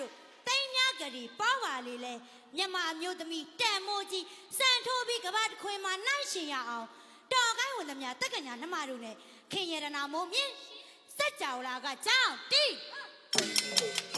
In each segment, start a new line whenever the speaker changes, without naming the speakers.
တို့
တိမ်များကလေးပေါပါလေလေမြမအမျိုးသမီးတန်မိုးကြီးစံထိုးပြီးကဘာတခွင်မှာနှိုက်ရှင်ရအောင်တော်ကိုင်းဝင်သမျှတက်ကညာနှမတို့နဲ့ခင်ရတနာမုံမြင့်စัจ java လာကကြောင်းတီး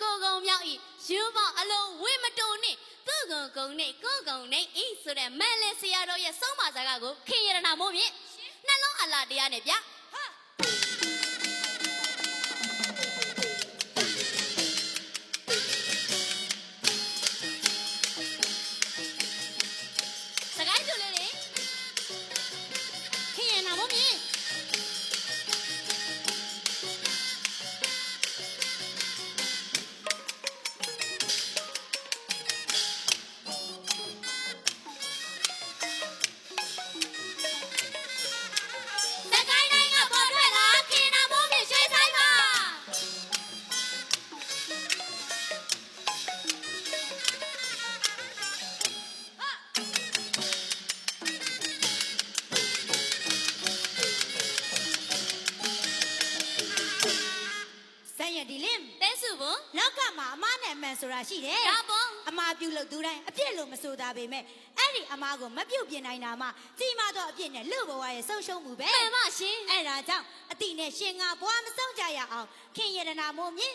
လိုချီးမြောက်ကိုကုံမြောက်
ဤယူပေါအလုံးဝိမတုံနှင့်သူကုံကုံနှင့်ကိုကုံနှင့်ဤဆိုတဲ့မန်လေးဆရာတော်ရဲ့ဆုံးမစကားကိုခင်ရနာမို့မြင့်နှလုံးအလားတရားနဲ့ဗျ
မှာအမနဲ့အမှန်ဆိုတာရှိတယ်
ဒါပေါ့
အမားပြုလို့သူတိုင်းအပြစ်လို့မဆိုတာပေမဲ့အဲ့ဒီအမားကိုမပြုတ်ပြင်နိုင်တာမှကြီးမားသောအပြစ်နဲ့လူဘဝရဲ့ဆုံးရှုံးမှုပဲ
မှန်ပါရှင်
အဲ့ဒါကြောင့်အတိနဲ့ရှင်ငါဘွားမဆုံးကြရအောင်ခင်ရတနာမို့မြင်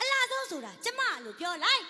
အလားဆုံးဆိုတာကျမလို့ပြောလိုက်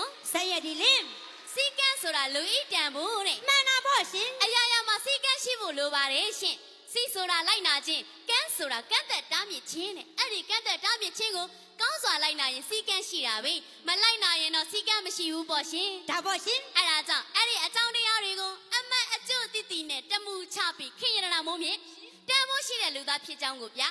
တဲ
စုဘုံ
ဆက်ရဒီလင်း
စီကန်းဆိုတာလူဤတန်ဖို့တဲ့
မှန်တာပေါ့ရှင်
အရာရာမှာစီကန်းရှိဖို့လိုပါတယ်ရှင်စီဆိုတာလိုက်နာခြင်းကန်းဆိုတာကန့်သက်တားမြစ်ခြင်းတဲ့အဲ့ဒီကန့်သက်တားမြစ်ခြင်းကိုကောင်းစွာလိုက်နာရင်စီကန်းရှိတာပဲမလိုက်နာရင်တော့စီကန်းမရှိဘူးပေါ့ရှင်
ဒါပေါ့ရှင်
အဲ့ဒါကြောင့်အဲ့ဒီအကြောင်းတရားတွေကိုအမတ်အကျို့တိတိနဲ့တမှုချပြီးခင်ရနာမိုးမြင့်တန်ဖို့ရှိတဲ့လူသားဖြစ်ကြောင်းကိုဗျာ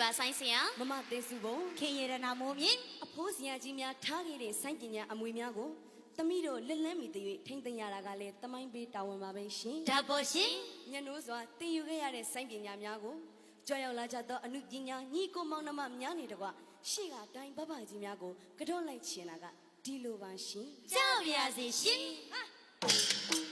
ပါဆိုင်ဆရာ
မမသိစုပုံ
ခင်ရတနာမိုးမြင်
အဖိုးစရာကြီးများထားခဲ့တဲ့စိုင်းပညာအမွေများကိုသမီးတို့လက်လန်းမီတရွေထိမ့်သိမ်းရတာကလည်းတမိုင်းပေးတာဝန်ပါပဲရှင်
ဒါပေါ့ရှင်
ညနိုးစွာသင်ယူခဲ့ရတဲ့စိုင်းပညာများကိုကြောက်ရောက်လာကြသောအမှုပညာညီကိုမောင်နှမများနေတကွရှေ့ကတိုင်းဘဘကြီးများကိုကတော့လိုက်ချင်တာကဒီလိုပါရှင်
ကြောက်ရစေရှင်